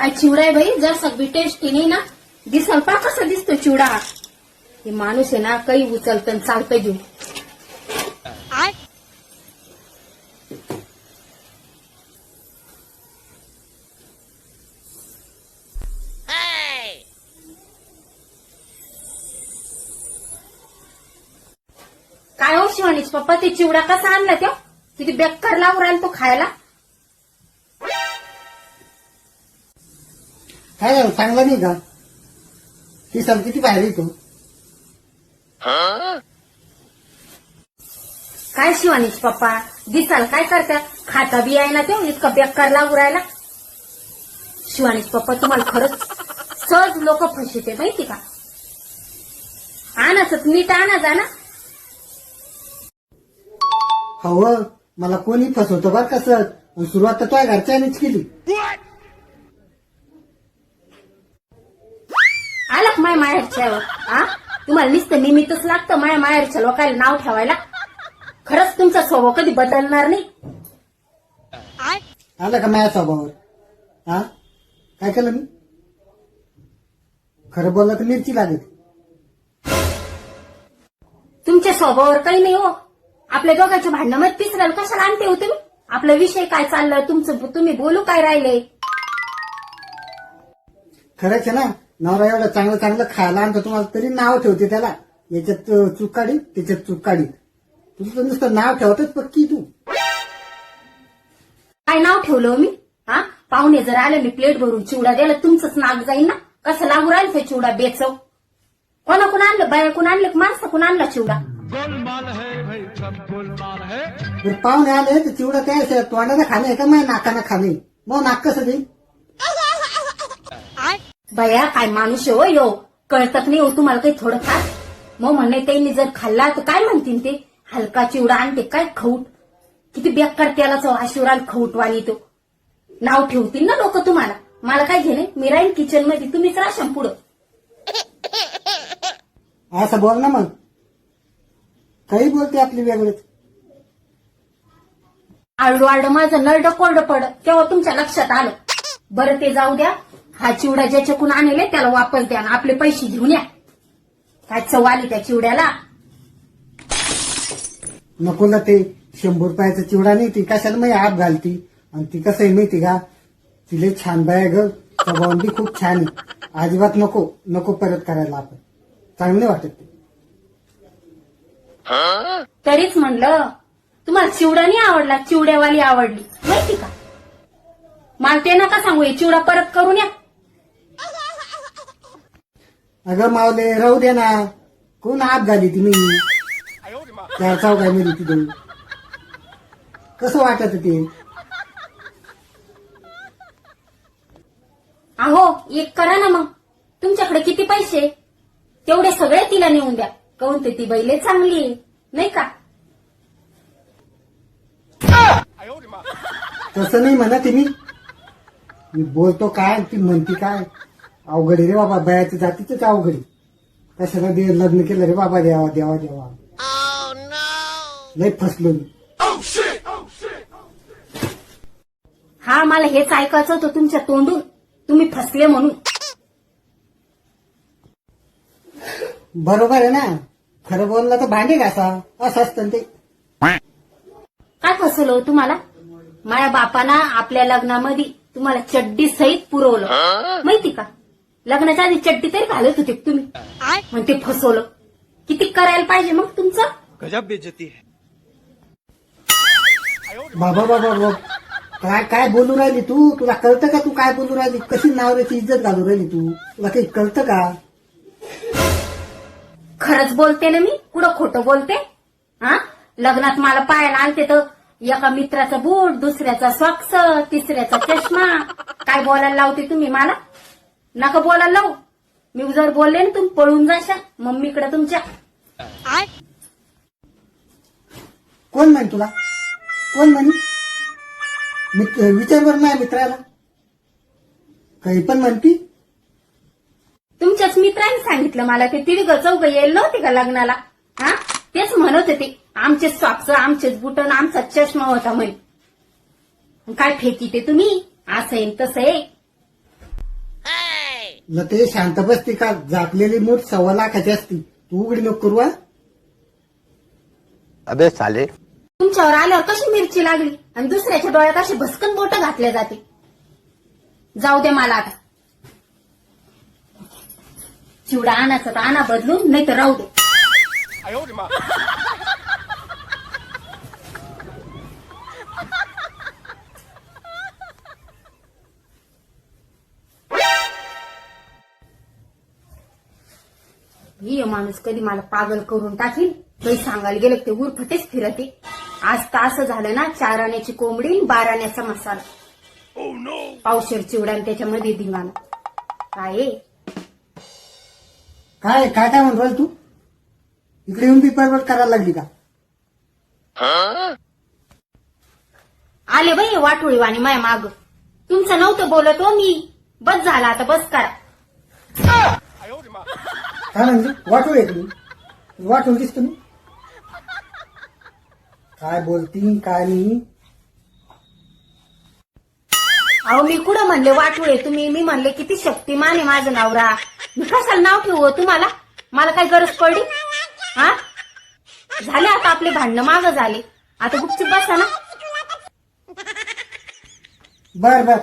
काय चिवडा आहे बाई? जर सगळी टेस्टी नाही ना दिसल पा कसा दिसतो चिवडा. हे माणूस आहे ना काही उचलतं चालतं घेऊन. काय हो शिवानीच पप्पा ते चिवडा कसा आणला त्यो किती बेकार लावून राहील तो खायला. काय झालं चांगला नाही का? ती सर किती बाहेर येतो. काय शिवानीच पप्पा? दिसाल काय करता खाता बी आहे ना त्यो इतका बेकार लागू राहिला? शिवानीच पप्पा तुम्हाला खरंच सहज लोक फसते माहिती का? आणाच नीट आणा जा ना. हो मला कोणी फसवतं बरं कसं सुरुवात तर तुझ्या घरच्यानेच केली. आला माया माहेरच्या हा तुम्हाला नुसतं निमित्तच लागतं माया माहेरच्या लोकांना नाव ठेवायला. खरंच तुमचा स्वभाव कधी बदलणार नाही? आलं का माझ्या स्वभावावर? हा काय केलं मी? खरं बोललं तर मिरची लागत तुमच्या स्वभावावर काही नाही हो. आपल्या दोघांच्या भांडणामध्ये तिसऱ्याला कशाला आणते हो तुम्ही? आपला विषय काय चाललं? तुमचं तुम्ही बोलू काय राहिले? खरंच आहे ना? नवरा एवढं चांगलं चांगलं खायला आणतो तुम्हाला तरी नाव ठेवते त्याला. याच्यात चूक काढी त्याच्यात चूक काढी. तुझं तर नुसतं नाव ठेवतच पक्की तू. काय नाव ठेवलं हो मी? हा? पाहुणे जर आले मी प्लेट भरून चिवडा द्यायला तुमचंच नाक जाईल ना? कसं लागू राहील ते चिवडा बेचव? आणलं? बायाकडून आणलं? का माणसाकडून आणला चिवडा? गोलमाल है भाई सब गोलमाल है। जर पाहुणे आले तर चिवडं काय तोंडानं खाणे का? माझ्या नाकानं खाणे मग नाक कसं देईल बया काय माणूस हो यो? कळतात नाही हो तुम्हाला काही थोडं फार मग म्हणणे त्यांनी जर खाल्ला तर काय म्हणतील ते? हलका चिवडा आणते काय खऊट? किती बेकार त्याला आशिवराल खऊटवाणी तो. नाव ठेवतील ना लोक तुम्हाला? मला काय घेणे? मी राहीन किचनमध्ये तुम्हीच राशन पुढं. असं बोल ना मग. काही बोलते आपली वेगळीच. आरडू आरड माझं नरड कोरडं पड. तेव्हा तुमच्या लक्षात आलं. बरं ते जाऊ द्या. हा चिवडा ज्याच्याकडून आणले त्याला वापस द्या आणि आपले पैसे घेऊन या. काय चव आली त्या चिवड्याला? नको ना ते शंभर रुपयाचा चिवडा नाही ती कशाला मग आप घालती? आणि ती कसं आहे माहिती का? तिले छान बाय ग स्वभाव बी खूप छान आहे. अजिबात नको नको परत करायला आपण. चांगलं वाटत ते. तरीच म्हणलं तुम्हाला चिवडा नाही आवडला चिवड्यावाली आवडली. माहिती का? मला ते नका सांगू हे चिवडा परत करून या. अगं मावले राहू दे ना. कोण आप घाली ती मी त्या मिळली तिथे कसं वाटत ते? अहो एक करा ना मग. तुमच्याकडे किती पैसे? तेवढे सगळे तिला नेऊन द्या. काऊन ते ती बैले चांगली आहे नाही का? तसं नाही म्हणत आहे मी. मी बोलतो काय ती म्हणती काय? अवघड आहे रे बाबा बयाच्या जातीच अवघड आहे. कशाला दे लग्न केलं रे बाबा देवा देवा देवा. लय फसलो मी. हा मला हेच ऐकायचं होतं तुमच्या तोंडून. तुम्ही फसले म्हणून. बरोबर आहे ना? खरं बोललं तर भांडे घासा असं? असतं ना ते. काय फसवलं हो तुम्हाला? माझ्या बापाना आपल्या लग्नामध्ये तुम्हाला चड्डी सहित पुरवलं. माहिती का? लग्नाच्या आधी चड्डी तरी घालत होते तुम्ही? म्हणते फसवलं. किती करायला पाहिजे मग तुमचं? गजब बेइज्जती है बाबा बाबा बाबा. काय काय बोलू राहिली तू? तुला कळतं का तू काय बोलू राहिली? कशी नावऱ्याची इज्जत घालू राहिली तू? तुला काही कळतं का? खरंच बोलते ना मी? कुठं खोटं बोलते? हा? लग्नात मला पायाला आलते तर एका मित्राचा बूट दुसऱ्याचा सॉक्स तिसऱ्याचा चष्मा. काय बोलायला लावते तुम्ही मला? नका बोलायला लावू. मी जर बोलले ना तुम्ही पळून जाशा. मम्मीकडे तुमच्या. कोण म्हण तुला? कोण म्हणे? मित्र विचार बरं माझ्या मित्राला. काही पण म्हणती. तुमच्याच मित्रांनी सांगितलं मला ते तिरग चौघ येईल नव्हते का लग्नाला? हा? तेच म्हणत होते. आमचेच सॉक्स आमचेच बुटन आमचा चष्मा होता म्हणे. काय फेकी ते तुम्ही? असं आहे न तसं आहे. लते शांत बसती का? झाकलेली मूठ सव्वा लाखाची असती. तू उघडी नको करू हा? अबे साले. तुमच्यावर आल्यावर कशी मिरची लागली? आणि दुसऱ्याच्या डोळ्यात अशी भस्कन बोट घातल्या जाते. जाऊ दे मला आता. चिवडा आणायचा तर आणा बदलून नाही तर राहू दे. ही माणूस कधी मला पागल करून टाकील काही सांगायला गेलं ते उरफटेच फिरते. आज तर असं झालं ना चार आण्याची कोंबडी आणि बारा आण्याचा मसाला. पावशेर चिवडा आणि त्याच्यामध्ये धिंगाणा काय आहे? काय काय काय म्हणतो तू? इकडे येऊन बी परवड करायला लागली का? आले बाई वाटोळी वाणी माय माग. तुमचं नव्हतं बोलत हो मी. बस झाला आता बस करा. काय वाटूळ आहे तुम्ही वाटूळ दिसतो मी. काय बोलती काय नाही. अहो मी कुठं म्हणले वाटोळे तुम्ही? मी म्हणले किती शक्तिमान आहे माझं नवरा. मी कशाला नाव ठेवू हो तुम्हाला? मला काय गरज पडली? हा? झाले आता आपले भांडणं माग झाले. आता गुपचूप बसा ना. बर बर.